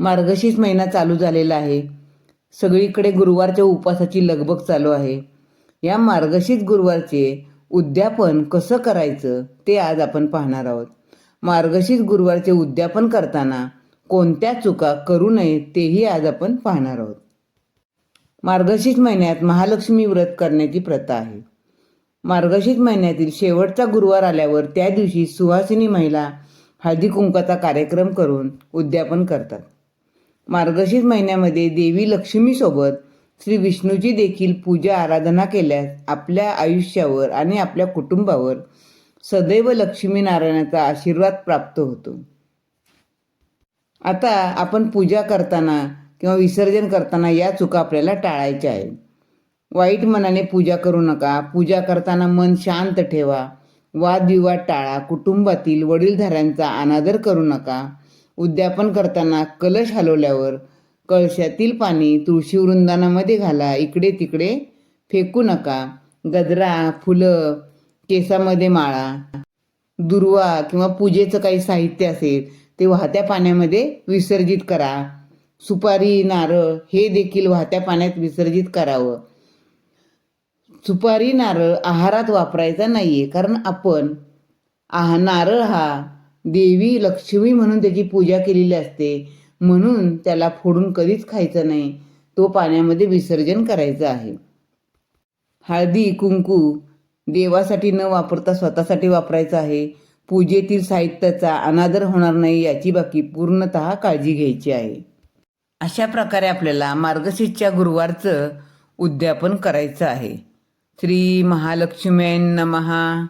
मार्गशीर्ष महिना चालू झालेला आहे. सगळीकडे गुरुवारच्या उपवासाची लगबग चालू आहे. या मार्गशीर्ष गुरुवारचे उद्यापन कसं करायचं ते आज आपण पाहणार आहोत. मार्गशीर्ष गुरुवारचे उद्यापन करताना कोणत्या चुका करू नये तेही आज आपण पाहणार आहोत. मार्गशीर्ष महिन्यात महालक्ष्मी व्रत करण्याची प्रथा आहे. मार्गशीर्ष महिन्यातील शेवटचा गुरुवार आल्यावर त्या दिवशी सुहासिनी महिला हळदी कुंकाचा कार्यक्रम करून उद्यापन करतात. मार्गशीर्ष महिन्यामध्ये देवी लक्ष्मीसोबत श्री विष्णूची देखील पूजा आराधना केल्यास आपल्या आयुष्यावर आणि आपल्या कुटुंबावर सदैव लक्ष्मीनारायणाचा आशीर्वाद प्राप्त होतो. आता आपण पूजा करताना किंवा विसर्जन करताना या चुका आपल्याला टाळायच्या आहेत. वाईट मनाने पूजा करू नका. पूजा करताना मन शांत ठेवा. वादविवाद टाळा. कुटुंबातील वडीलधाऱ्यांचा अनादर करू नका. उद्यापन करताना कलश हलवल्यावर कळशातील पाणी तुळशी वृंदानामध्ये घाला इकडे तिकडे फेकू नका. गजरा फुलं केसामध्ये माळा. दुर्वा किंवा पूजेचं काही साहित्य असेल ते वाहत्या पाण्यामध्ये विसर्जित करा. सुपारी नारळ हे देखील वाहत्या पाण्यात विसर्जित करावं. सुपारी नारळ आहारात वापरायचा नाही आहे कारण आपण आहा नारळ हा देवी लक्ष्मी म्हणून त्याची पूजा केलेली असते. म्हणून त्याला फोडून कधीच खायचं नाही. तो पाण्यामध्ये विसर्जन करायचं आहे. हळदी कुंकू देवासाठी न वापरता स्वतःसाठी वापरायचं आहे. पूजेतील साहित्याचा अनादर होणार नाही याची बाकी पूर्णत काळजी घ्यायची आहे. अशा प्रकारे आपल्याला मार्गशीर्षच्या गुरुवारचं उद्यापन करायचं आहे. श्री महालक्ष्मी नमहा